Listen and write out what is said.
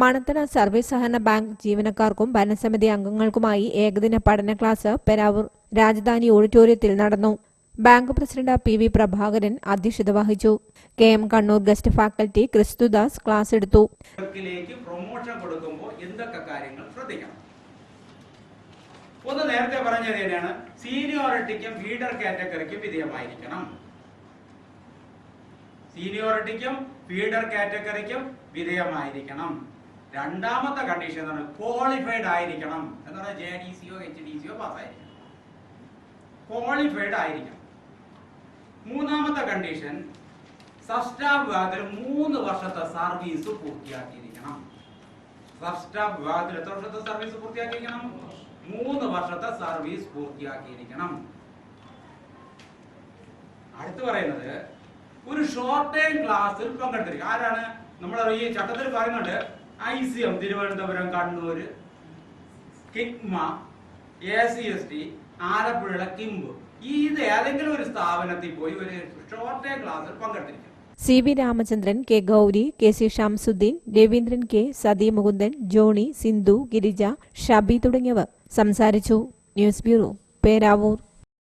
Manathana service സഹകരണ bank ജീവനക്കാർക്കും ഭരണസമിതി അംഗങ്ങൾക്കുമായി ഏകദിന പഠന ക്ലാസ് പെരാവൂർ രാജധാനി ഓഡിറ്റോറിയത്തിൽ നടന്നു. Bank president P V Prabhakaran അധ്യക്ഷത വഹിച്ചു. K M Kannur guest faculty Kristudas class എടുത്തു. പ്രൊമോഷൻ കൊടുക്കുമ്പോൾ എന്തൊക്കെ കാര്യങ്ങൾ ശ്രദ്ധിക്കണം? ഒന്ന് നേരത്തെ പറഞ്ഞത് തന്നെയാണ് സീനിയോറിറ്റിക്കും ഫീഡർ കാറ്റഗറിക്കും വിധേയമായിരിക്കണം. സീനിയോറിറ്റിക്കും ഫീഡർ കാറ്റഗറിക്കും വിധേയമായിരിക്കണം. രണ്ടാമത്തെ കണ്ടീഷൻ എന്താണ് ക്വാളിഫൈഡ് ആയിരിക്കണം പറഞ്ഞാൽ ജെ ഡി സിയോ എച്ച് ഡി സിയോ പാസ്സായിരിക്കണം. ക്വാളിഫൈഡ് ആയിരിക്കണം. മൂന്നാമത്തെ കണ്ടീഷൻ സബ്സ്റ്റാഫ് വിഭാഗത്തിൽ മൂന്ന് വർഷത്തെ സർവീസ് പൂർത്തിയാക്കിയിരിക്കണം. സബ്സ്റ്റാഫ് വിഭാഗത്തിൽ എത്ര വർഷത്തെ സർവീസ് പൂർത്തിയാക്കിയിരിക്കണം? മൂന്ന് വർഷത്തെ സർവീസ് പൂർത്തിയാക്കിയിരിക്കണം. അടുത്ത് പറയുന്നത് ഒരു ഷോർട്ട് ടൈം ക്ലാസ്സിൽ പങ്കെടുത്തിരിക്കും. ആരാണ്? നമ്മൾ ഈ ചട്ടത്തിൽ പറയുന്നുണ്ട് I C M Thiruvananthapuram Kannur KICMA A C S T Alappuzha കിംബ്. ഈ ഇത് ഏതെങ്കിലും ഒരു സ്ഥാപനത്തിൽ പോയി ഒരു ഷോർട്ട് ഡേ ക്ലാസ്സിൽ പങ്കെടുത്തിരിക്കും. C V Ramachandran K Gauri K C Shamsuddin Raveendran K Sathi Mukundan Johny Sindhu Girija Shabi തുടങ്ങിയവർ സംസാരിച്ചു. News bureau Peravoor.